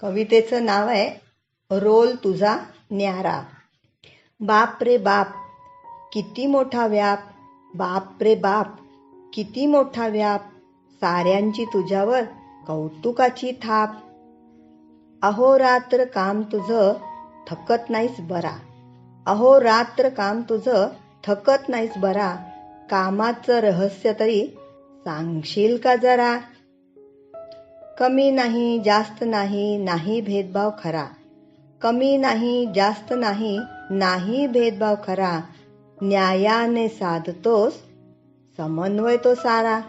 कवितेचं नाव आहे रोल तुझा न्यारा. बाप रे बाप किती मोठा व्याप. बाप रे बाप किती मोठा व्याप. साऱ्यांची तुझ्यावर कौतुकाची थाप. अहोरात्र काम तुझं थकत नाहीस बरा. अहोरात्र काम तुझं थकत नाहीस बरा. कामाचं रहस्य तरी सांगशील का जरा? कमी नाही जास्त नाही नाही भेदभाव खरा. कमी नाही जास्त नाही नाही भेदभाव खरा. न्यायाने साधतोस समन्वय तो सारा.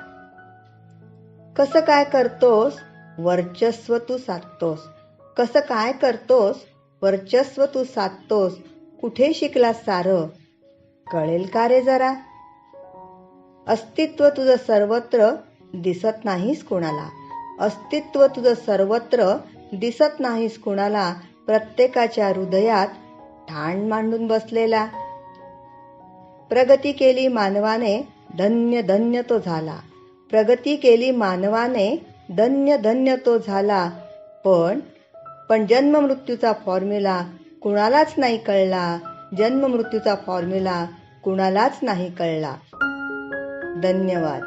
कसं काय करतोस? वर्चस्व तू साधतोस. कसं काय करतोस? वर्चस्व तू साधतोस. कुठे शिकलास सारं? कळेल का रे जरा? अस्तित्व तुझं सर्वत्र दिसत नाहीस कोणाला. अस्तित्व तुझं सर्वत्र दिसत नाहीस कुणाला. प्रत्येकाच्या हृदयात ठाण मांडून बसलेला. प्रगती केली मानवाने धन्य धन्य तो झाला. प्रगती केली मानवाने धन्य धन्य तो झाला. पण पण जन्म मृत्यूचा फॉर्म्युला कुणालाच नाही कळला. जन्म मृत्यूचा फॉर्म्युला कुणालाच नाही कळला. धन्यवाद.